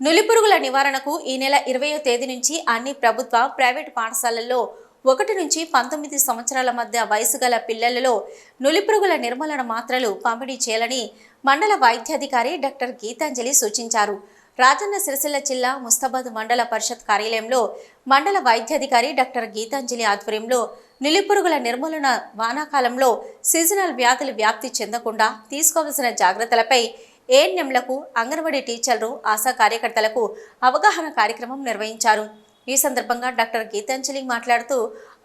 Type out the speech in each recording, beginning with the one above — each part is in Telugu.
నులిపురుగుల నివారణకు ఈ నెల ఇరవయో తేదీ నుంచి అన్ని ప్రభుత్వ ప్రైవేటు పాఠశాలల్లో ఒకటి నుంచి పంతొమ్మిది సంవత్సరాల మధ్య వయసు గల పిల్లలలో నులిపురుగుల నిర్మూలన మాత్రలు పంపిణీ చేయాలని మండల వైద్యాధికారి డాక్టర్ గీతాంజలి సూచించారు. రాజన్న సిరిసిల్ల జిల్లా ముస్తాబాద్ మండల పరిషత్ కార్యాలయంలో మండల వైద్యాధికారి డాక్టర్ గీతాంజలి ఆధ్వర్యంలో నులిపురుగుల నిర్మూలన వానాకాలంలో సీజనల్ వ్యాధులు వ్యాప్తి చెందకుండా తీసుకోవాల్సిన జాగ్రత్తలపై ఏఎన్ఎంలకు అంగన్వాడీ టీచర్లు ఆశా కార్యకర్తలకు అవగాహన కార్యక్రమం నిర్వహించారు. ఈ సందర్భంగా డాక్టర్ గీతాంజలి మాట్లాడుతూ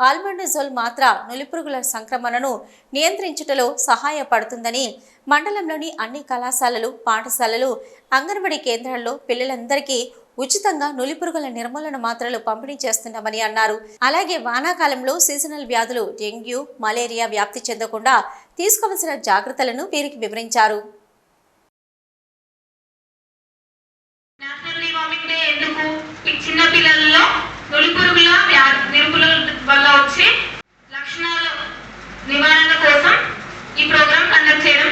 ఆల్మండజోల్ మాత్ర నులిపురుగుల సంక్రమణను నియంత్రించుటలో సహాయపడుతుందని మండలంలోని అన్ని కళాశాలలు పాఠశాలలు అంగన్వాడీ కేంద్రాల్లో పిల్లలందరికీ ఉచితంగా నులిపురుగుల నిర్మూలన మాత్రలు పంపిణీ చేస్తున్నామని అన్నారు. అలాగే వానాకాలంలో సీజనల్ వ్యాధులు డెంగ్యూ మలేరియా వ్యాప్తి చెందకుండా తీసుకోవాల్సిన జాగ్రత్తలను వీరికి వివరించారు. చిన్న పిల్లల్లో నులిపురుగుల వ్యాధి నిరుపుల వల్ల వచ్చే లక్షణాల నివారణ కోసం ఈ ప్రోగ్రాం కండక్ట్ చేయడం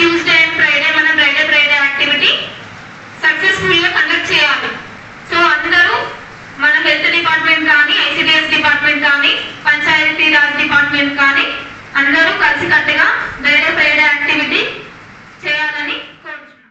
ట్యూస్డే అండ్ ఫ్రైడే మనం ఫ్రైడే ఫ్రైడే యాక్టివిటీ సక్సెస్ఫుల్గా కండక్ట్ చేయాలి. సో అందరూ మనం హెల్త్ డిపార్ట్మెంట్ కానీ ఐసిడిఎస్ డిపార్ట్మెంట్ కానీ